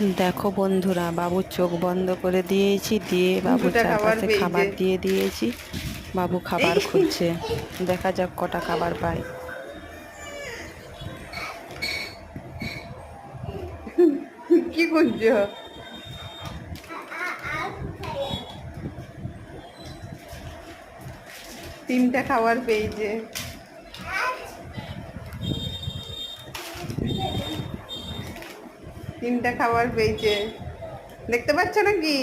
দেখো বন্ধুরা বাবুর চোখ বন্ধ করে দিয়েছি দিয়ে বাবুর খাবার চারপাশে খাবার দিয়ে দিয়েছি। বাবু খাবার খুঁজছে। দেখা যাক কটা খাবার পায় কি করছ? তিনটা খাবার পেয়েছে। তিনটা খাবার পেয়েছে। দেখতে পাচ্ছ নাকি?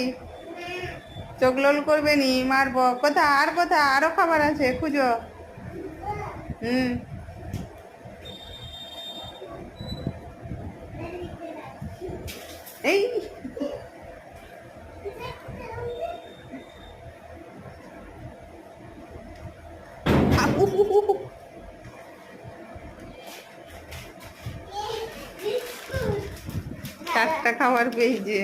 চোখ লোল করবে নি, মারবো। কোথা আর কোথা আরও খাবার আছে, খুঁজো। হুম। এই। আউ! চারটা খাবার পেয়েছে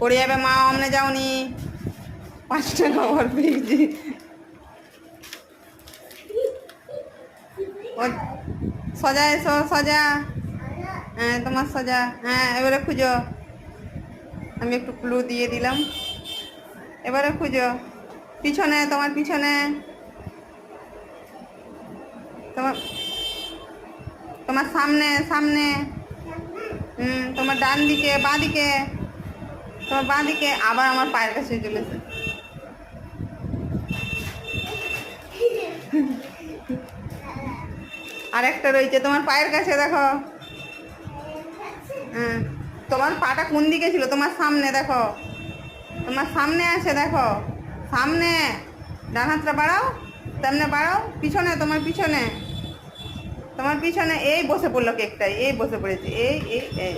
পড়ে যাবে মা, অমনে যাওনি। পাঁচটা খাবার পেয়েছে সজা এসো, সজা। হ্যাঁ তোমার সজা। হ্যাঁ এবারে খুঁজো। আমি একটু ক্লু দিয়ে দিলাম। এবারে খুঁজো। পিছনে, তোমার পিছনে। তোমার তোমার সামনে সামনে, হুম, তোমার ডান দিকে, বাঁ দিকে, তোমার বাঁ দিকে আবার আমার পায়ের কাছে চলেছে। আর একটা রয়েছে, তোমার পায়ের কাছে দেখো। হ্যাঁ তোমার পাটা কোন দিকে ছিল? তোমার সামনে দেখো। তোমার সামনে আছে, দেখো। সামনে, ডান হাতটা বাড়াও সামনে বাড়াও, পিছনে, তোমার পিছনে। তোমার পিছনে এই বসে পড়ল কেকটাই এই বসে পড়েছে এই এই।